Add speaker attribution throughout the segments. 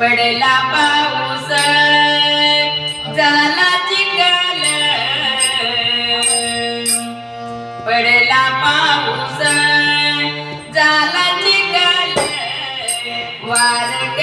Speaker 1: पडला पाऊस. झाला चिकल पडला पाऊस. झाला चिकल वार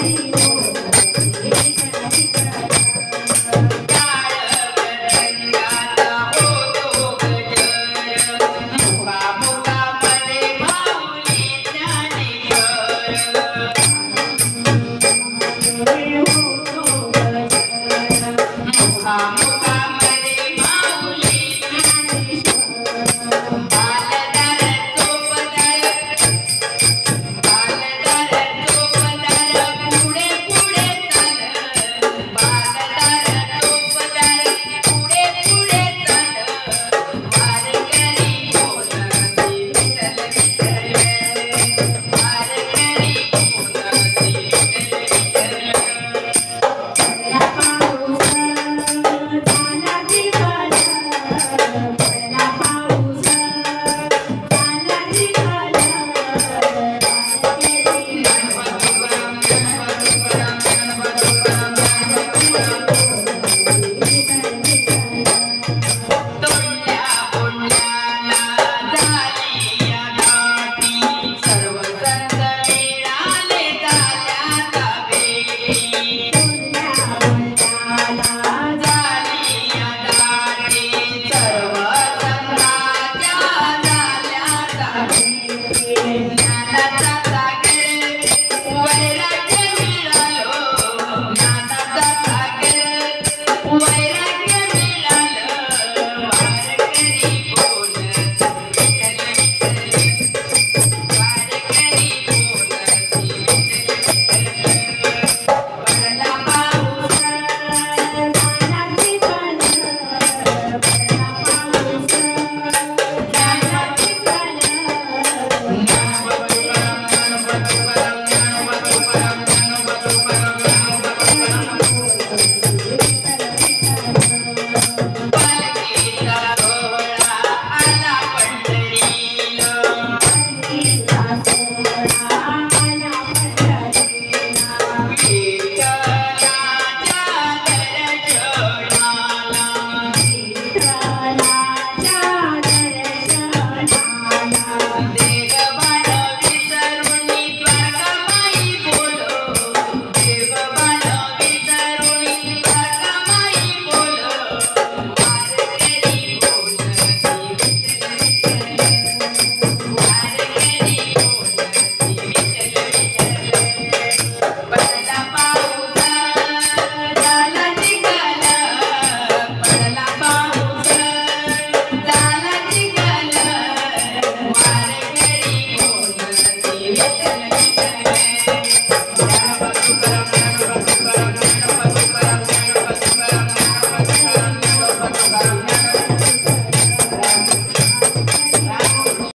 Speaker 1: Thank you.